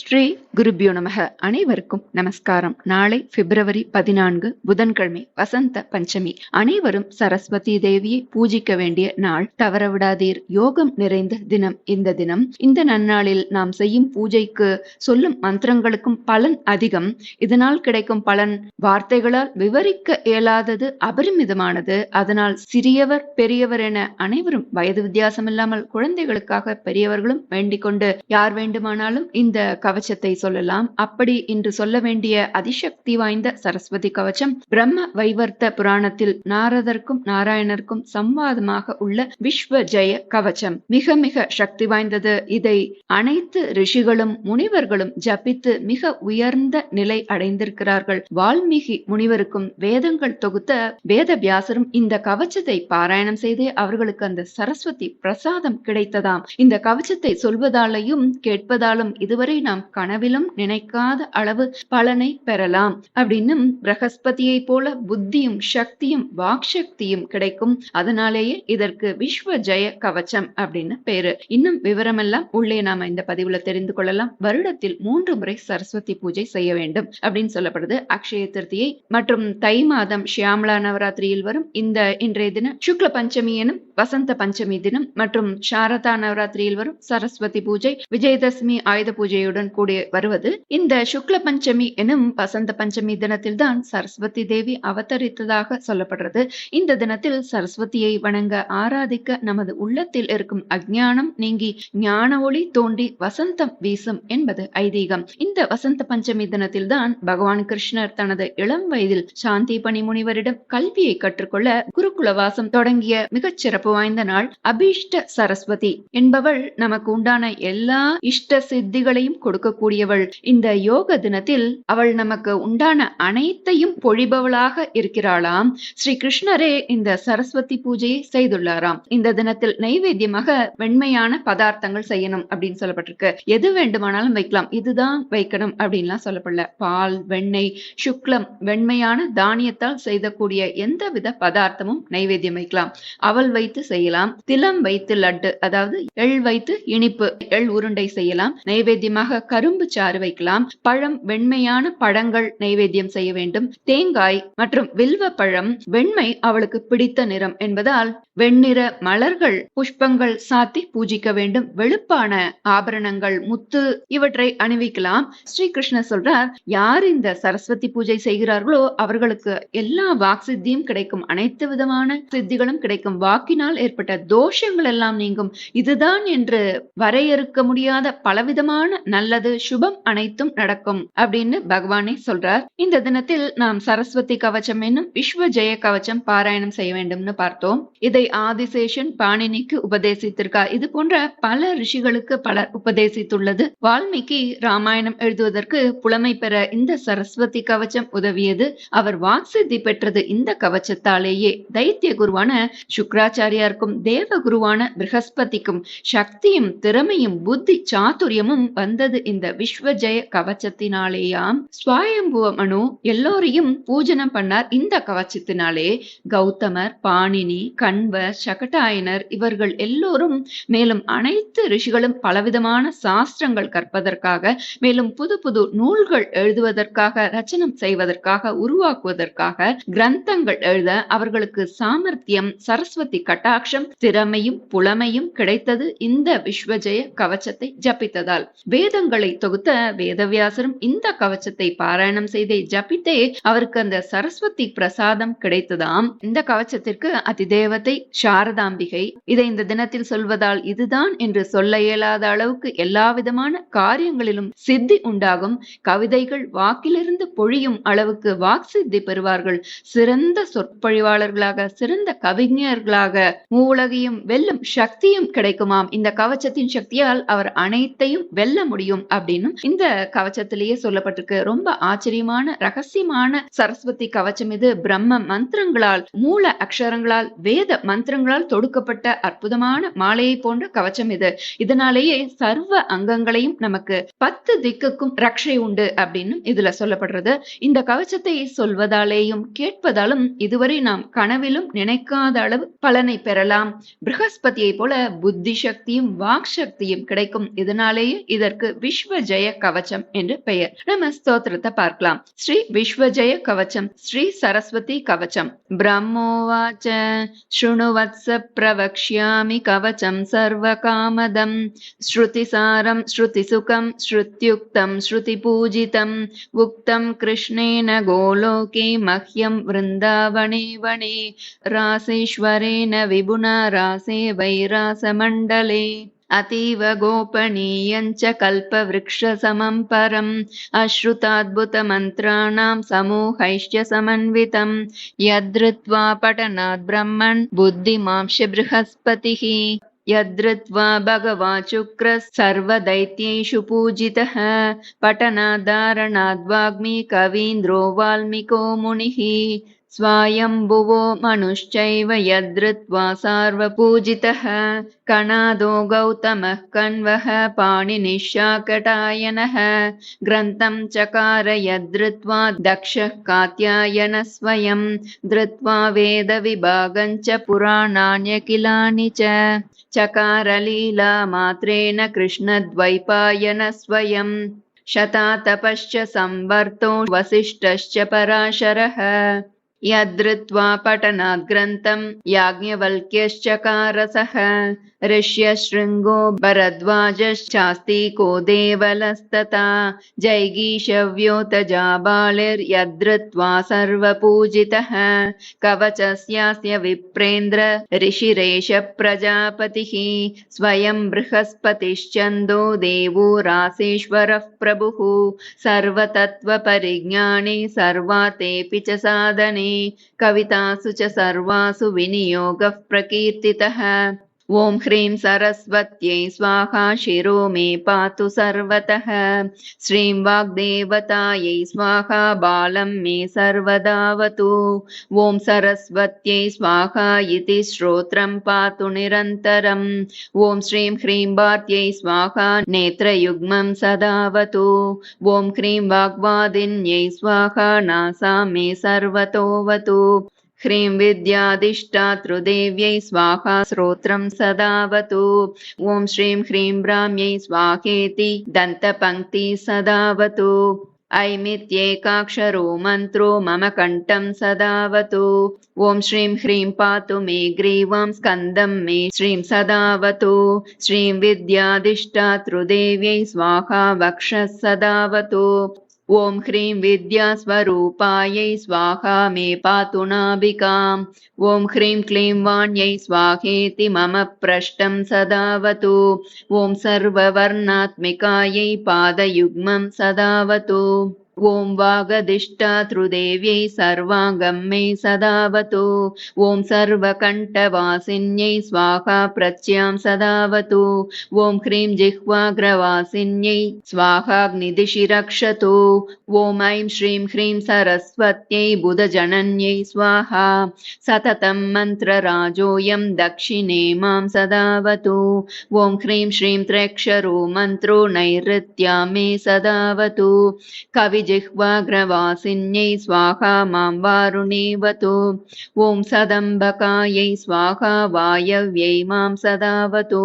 ஸ்ரீ குருபியோ நமக. அனைவருக்கும் நமஸ்காரம். நாளை பிப்ரவரி பதினான்கு புதன்கிழமை வசந்த பஞ்சமி. அனைவரும் சரஸ்வதி தேவியை பூஜிக்க வேண்டிய நாள். தவறவிடாதீர். யோகம் நிறைந்த தினம் இந்த தினம். இந்த நன்னாளில் நாம் செய்யும் பூஜைக்கு சொல்லும் மந்திரங்களுக்கும் பலன் அதிகம். இதனால் கிடைக்கும் பலன் வார்த்தைகளால் விவரிக்க இயலாதது அபரிமிதமானது. அதனால் சிறியவர் பெரியவர் என அனைவரும் வயது வித்தியாசம் இல்லாமல் குழந்தைகளுக்காக பெரியவர்களும் வேண்டிக் கொண்டு யார் வேண்டுமானாலும் இந்த கவச்சத்தை சொல்லலாம். அப்படி இன்று சொல்ல வேண்டிய அதிசக்தி வாய்ந்த சரஸ்வதி கவச்சம் பிரம்ம வைவர்த்த புராணத்தில் நாரதற்கும் நாராயணருக்கும் சம்வாதமாக உள்ள விஸ்வ ஜெய கவச்சம். மிக மிக சக்தி வாய்ந்தது. இதை அனைத்து ரிஷிகளும் முனிவர்களும் ஜபித்து மிக உயர்ந்த நிலை அடைந்திருக்கிறார்கள். வால்மீகி முனிவருக்கும் வேதங்கள் தொகுத்த வேத வியாசரும் இந்த கவச்சத்தை பாராயணம் செய்தே அவர்களுக்கு அந்த சரஸ்வதி பிரசாதம் கிடைத்ததாம். இந்த கவச்சத்தை சொல்வதாலையும் கேட்பதாலும் இதுவரை நாம் கனவிலும் நினைக்காத அளவு பலனை பெறலாம். அப்படின்னு பிரகஸ்பதியை போல புத்தியும் சக்தியும் வாக்சக்தியும் கிடைக்கும். அதனாலேயே இதற்கு விஸ்வ ஜெய கவச்சம் அப்படின்னு பேரு. இன்னும் விவரமெல்லாம் உள்ளே நாம இந்த பதிவுல தெரிந்து கொள்ளலாம். வருடத்தில் மூன்று முறை சரஸ்வதி பூஜை செய்ய வேண்டும் அப்படின்னு சொல்லப்படுது. அக்ஷய திருத்தியை மற்றும் தை மாதம் ஷியாமலா நவராத்திரியில் வரும் இந்த இன்றைய தினம் சுக்ல பஞ்சமி எனும் வசந்த பஞ்சமி தினம் மற்றும் சாரதா நவராத்திரியில் வரும் சரஸ்வதி பூஜை விஜயதசமி ஆயுத பூஜையுடன் கூடிய வருவது இந்த சுக்ல பஞ்சமி எனும் வசந்த பஞ்சமி தினத்தில் தான் சரஸ்வதி தேவி அவதரித்ததாக சொல்லப்படுறது. இந்த தினத்தில் சரஸ்வதியை வணங்க ஆராதிக்க நமது உள்ளத்தில் இருக்கும் அஜ்ஞானம் நீங்கி ஞான ஒளி தோண்டி வசந்தம் வீசும் என்பது ஐதீகம். இந்த வசந்த பஞ்சமி தினத்தில் தான் பகவான் கிருஷ்ணர் தனது இளம் வயதில் சாந்தி பணி முனிவரிடம் கல்வியை கற்றுக்கொள்ள குருகுலவாசம் தொடங்கிய மிகச் சிறப்பு வாய்ந்த நாள் அபீஷ்ட சரஸ்வதி என்பவள் நமக்கு உண்டான எல்லா இஷ்ட சித்திகளையும் கொடுக்கக்கூடியவள். இந்த யோக தினத்தில் அவள் நமக்கு உண்டான அனைத்தையும் பொழிபவளாக இருக்கிறாளாம். ஸ்ரீ கிருஷ்ணரே இந்த சரஸ்வதி பூஜையை செய்துள்ளாராம். இந்த தினத்தில் நைவேத்தியமாக வெண்மையான பதார்த்தங்கள் செய்யணும் அப்படின்னு சொல்லப்பட்டிருக்கு. எது வேண்டுமானாலும் வைக்கலாம். இதுதான் வைக்கணும் அப்படின்லாம் சொல்லப்படல. பால் வெண்ணெய் சுக்லம் வெண்மையான தானியத்தால் செய்தக்கூடிய எந்த வித பதார்த்தமும் நைவேத்தியம் வைக்கலாம். அவள் வைத்து செய்யலாம். திலம் வைத்து லட்டு அதாவது எள் வைத்து இனிப்பு எள் உருண்டை செய்யலாம். நைவேத்தியமாக கரும்பு சாறு வைக்கலாம். பழம் வெண்மையான பழங்கள் நைவேத்தியம் செய்ய வேண்டும். தேங்காய் மற்றும் வில்வ பழம் வெண்மை அவளுக்கு பிடித்த நிறம் என்பதால் வெண்ணிற மலர்கள் புஷ்பங்கள் சாத்தி பூஜிக்க வேண்டும். வெளுப்பான ஆபரணங்கள் முத்து இவற்றை அணிவிக்கலாம். ஸ்ரீகிருஷ்ணர் சொல்றார் யார் இந்த சரஸ்வதி பூஜை செய்கிறார்களோ அவர்களுக்கு எல்லா வாக் சித்தியும் கிடைக்கும். அனைத்து விதமான சித்திகளும் கிடைக்கும். வாக்கினால் ஏற்பட்ட தோஷங்கள் எல்லாம் நீங்கும். இதுதான் என்று வரையறுக்க முடியாத பலவிதமான நல்ல நல்லது சுபம் அனைத்தும் நடக்கும் அப்படின்னு பகவானே சொல்றார். இந்த தினத்தில் நாம் சரஸ்வதி கவச்சம் என்னும் விஸ்வ ஜெய கவச்சம் பாராயணம் செய்ய வேண்டும்னு பார்த்தோம். இதை ஆதிசேஷன் பாணினிக்கு உபதேசித்திருக்கா? இது போன்ற பல ரிஷிகளுக்கு பலர் உபதேசித்துள்ளது. வால்மீகி ராமாயணம் எழுதுவதற்கு புலமை பெற இந்த சரஸ்வதி கவச்சம் உதவியது. அவர் வாக்சித்தி பெற்றது இந்த கவச்சத்தாலேயே. தைத்திய குருவான சுக்ராச்சாரியாருக்கும் தேவ குருவான பிரகஸ்பதிக்கும் சக்தியும் திறமையும் புத்தி சாத்துரியமும் வந்தது இந்த விஸ்வ ஜெய கவச்சத்தினாலேயாம் ஸ்வயம்புவ மனு எல்லோரையும் பூஜனம் பண்ணார். இந்த கவச்சத்தினாலே கௌதமர் பாணினி கண்வர் சகட்டாயனர் இவர்கள் எல்லோரும் மேலும் அனைத்து ரிஷிகளும் பலவிதமான சாஸ்திரங்கள் கற்பதற்காக மேலும் புது புது நூல்கள் எழுதுவதற்காக ரச்சனம் செய்வதற்காக உருவாக்குவதற்காக கிரந்தங்கள் எழுத அவர்களுக்கு சாமர்த்தியம் சரஸ்வதி கட்டாட்சம் திறமையும் புலமையும் கிடைத்தது இந்த விஸ்வஜய கவச்சத்தை ஜபித்ததால். வேதங்கள் தொகுத்த வேதவியாசரும் இந்த கவச்சத்தை பாராயணம் செய்தே ஜபித்தே அவருக்கு அந்த சரஸ்வதி பிரசாதம் கிடைத்ததாம். இந்த கவச்சத்திற்கு அதிதேவத்தை சாரதாம்பிகை இதை இந்த தினத்தில் சொல்வதால் இதுதான் என்று சொல்ல இயலாத அளவுக்கு எல்லா விதமான காரியங்களிலும் சித்தி உண்டாகும். கவிதைகள் வாக்கிலிருந்து பொழியும் அளவுக்கு வாக் சித்தி பெறுவார்கள். சிறந்த சொற்பொழிவாளர்களாக சிறந்த கவிஞர்களாக மூலகையும் வெல்லும் சக்தியும் கிடைக்குமாம். இந்த கவச்சத்தின் சக்தியால் அவர் அனைத்தையும் வெல்ல முடியும். அப்படின்னு இந்த கவச்சத்திலேயே சொல்லப்பட்டிருக்கு. ரொம்ப ஆச்சரியமான ரகசியமான சரஸ்வதி கவச்சம் இது. பிரம்ம மந்திரங்களால் மூல அக்ஷரங்களால் வேத மந்திரங்களால் தொடுக்கப்பட்ட அற்புதமான மாலையை போன்ற கவச்சம் இது. இதனாலேயே சர்வ அங்கங்களையும் நமக்கு பத்து திக்குக்கும் ரக்ஷை உண்டு அப்படின்னு இதுல சொல்லப்படுறது. இந்த கவச்சத்தை சொல்வதாலேயும் கேட்பதாலும் இதுவரை நாம் கனவிலும் நினைக்காத அளவு பலனை பெறலாம். பிரகஸ்பதியை போல புத்தி சக்தியும் வாக் சக்தியும் கிடைக்கும். இதனாலேயே இதற்கு விஸ்வஜய கவச்சம் என்று பெயர். நம்ம ஸ்தோத்திரத்தை பார்க்கலாம். ஸ்ரீ விஸ்வஜய கவச்சம் ஸ்ரீ சரஸ்வதி கவச்சம். பிரம்மோவாச்ச శృణువత్స ప్రవక్ష్యామి కవచం సర్వకామదం శ్రుతిసారం శ్రుతిసుఖం శ్రుత్యుక్తం శ్రుతిపూజితం ఉక్తం కృష్ణేన గోలోకే మహ్యం వృందావనే వనే రాసేశ్వరేణ విభునా రాసే వైరాసమండలే अतीव गोपनीयं च कल्पवृक्षसमं परम्। अश्रुताद्भुतमन्त्राणां समूहैश्च समन्वितं यद्धृत्वा पठनात् ब्रह्मन् बुद्धिमांश बृहस्पतिः। यद्धृत्वा भगवाचुक्र सर्वदैत्येषु पूजितः। पठनादारणाद्वाग्मी कवीन्द्रो वाल्मीको मुनिः स्वायम्भुवो मनुश्चैव यद्धृत्वा सार्वपूजितः। कणादो गौतमः कण्वः पाणिनिशाकटायनः। ग्रन्थं चकार यद्धृत्वा दक्षः कात्यायन स्वयं। धृत्वा वेदविभागं च पुराणान्यखिलानि च। चकारलीलामात्रेण कृष्णद्वैपायन स्वयं। शतातपश्च संवर्तो वसिष्ठश्च पराशरः यद्धृत्वा पठनात् ग्रन्थम् याज्ञवल्क्यश्चकारसः। ऋष्यशृङ्गो भरद्वाजश्चास्तिको देवलस्तथा। जैगीषव्योत जाबालिर्यद्धृत्वा सर्वपूजितः। कवचस्यास्य विप्रेन्द्र ऋषिरेष प्रजापतिः स्वयं बृहस्पतिश्चन्दो देवो रासेश्वरः प्रभुः। सर्वतत्त्वपरिज्ञाने सर्वातेऽपि च साधने। कवितासु च सर्वासु विनियोगः प्रकीर्तितः ॐ ह्रीं सरस्वत्यै स्वाहा शिरो मे पातु सर्वतः। श्रीं वाग्देवतायै स्वाहा बालं मे सर्वदावतु। ॐ सरस्वत्यै स्वाहा इति श्रोत्रं पातु निरन्तरम्। ॐ श्रीं ह्रीं वार्त्यै स्वाहा नेत्रयुग्मं सदावतु। ॐ ह्रीं वाग्वादिन्यै स्वाहा नासा मे सर्वतोऽवतु ह्रीं विद्याधिष्ठातृदेव्यै स्वाहा श्रोत्रं सदावतु ॐ श्रीं ह्रीं ब्राह्म्यै स्वाहेति दन्तपङ्क्ति सदावतु ऐमित्येकाक्षरो मन्त्रो मम कण्ठं सदावतु ॐ श्रीं ह्रीं पातु मे ग्रीवां स्कन्दं मे श्रीं सदावतु श्रीं विद्याधिष्ठातृदेव्यै स्वाहा वक्षः सदावतु ॐ ह्रीं विद्यास्वरूपायै स्वाहा मे पातु नाभिकाम् ॐ ह्रीं क्लीं वाण्यै स्वाहेति मम पृष्ठं सदावतु। ॐ सर्ववर्णात्मिकायै पादयुग्मं सदावतु ॐ वागधिष्ठातृदेव्यै सर्वाङ्गं मे सदावतु ॐ सर्वकण्ठवासिन्यै स्वाहा प्रत्यां सदावतु ॐ ह्रीं जिह्वाग्रवासिन्यै स्वाहाग्निदिशि रक्षतु ॐ ऐं श्रीं ह्रीं सरस्वत्यै बुधजनन्यै स्वाहा सततं मन्त्रराजोऽयं दक्षिणे मां सदावतु ॐ ह्रीं श्रीं त्र्यक्षरो मन्त्रो नैऋत्या मे सदावतु कविजिह्वाग्रवासिन्यै स्वाहा मां वारुणेवतु। ॐ सदम्बकायै स्वाहा वायव्यै मां सदावतु।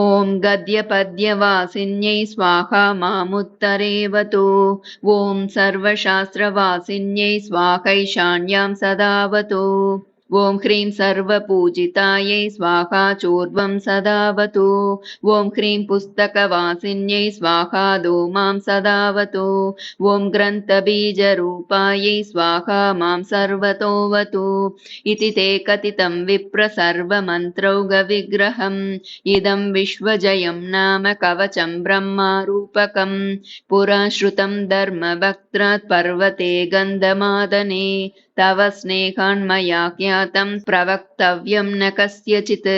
ॐ गद्यपद्यवासिन्यै स्वाहा मामुत्तरेवतु। ॐ सर्वशास्त्रवासिन्यै स्वाहैशान्यां सदावतु ॐ ह्रीं सर्वपूजितायै स्वाहा चोर्वं सदावतु ॐ ह्रीं पुस्तकवासिन्यै स्वाहा मां सदावतु ॐ ग्रन्थबीजरूपायै स्वाहा मां सर्वतोऽवतु इति ते कथितं विप्र सर्वमन्त्रौगविग्रहम् इदं विश्वजयं नाम कवचं ब्रह्मारूपकं पुरा श्रुतं धर्मभक्त्रात् पर्वते गन्धमादने तव स्नेहान्मया ज्ञातं प्रवक्तव्यं न कस्यचित्।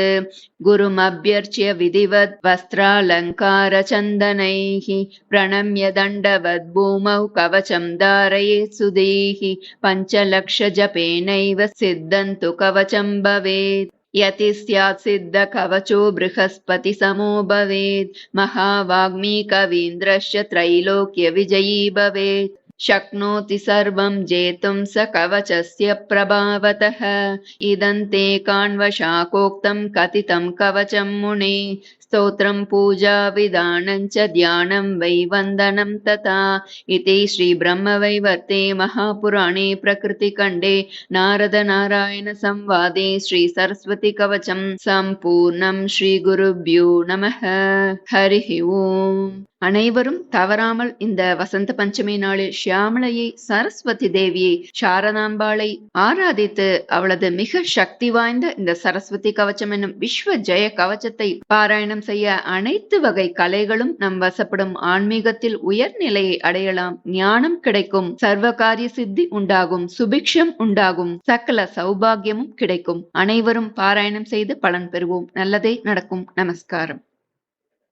गुरुमभ्यर्च्य विधिवत् वस्त्रालङ्कारचन्दनैः प्रणम्य दण्डवद् भूमौ कवचं धारयेत् सुदेहि पञ्चलक्षजपेनैव सिद्धन्तु कवचं भवेत्। यति स्यात् सिद्धकवचो बृहस्पतिसमो भवेत्। महावाग्मी कवीन्द्रश्च त्रैलोक्यविजयी भवेत् शक्नोति सर्वं जेतुं स कवचस्य प्रभावतः। इदन्ते काण्वशाकोक्तं कथितं कवचं मुने। स्तोत्रम् पूजा विधानं च ध्यानं वै वन्दनं तथा इति श्रीब्रह्मवैवर्ते महापुराणे प्रकृतिखण्डे नारदनारायणसंवादे श्रीसरस्वतीकवचम् सम्पूर्णम् श्रीगुरुभ्यो நமः ஹரிஹி ஓம் அனைவரும் தவறாமல் இந்த வசந்த பஞ்சமி நாளில் ஷியாமளையை சரஸ்வதி தேவியை சாரதாம்பாளை ஆராதித்து அவளது மிக சக்தி வாய்ந்த இந்த சரஸ்வதி கவச்சம் என்னும் விஸ்வ ஜெய கவச்சத்தை பாராயணம் செய்ய அனைத்து வகை கலைகளும் நம் வசப்படும் ஆன்மீகத்தில் உயர்நிலையை அடையலாம். ஞானம் கிடைக்கும். சர்வகாரிய சித்தி உண்டாகும். சுபிக்ஷம் உண்டாகும். சகல சௌபாகியமும் கிடைக்கும். அனைவரும் பாராயணம் செய்து பலன் பெறுவோம். நல்லதே நடக்கும். நமஸ்காரம்.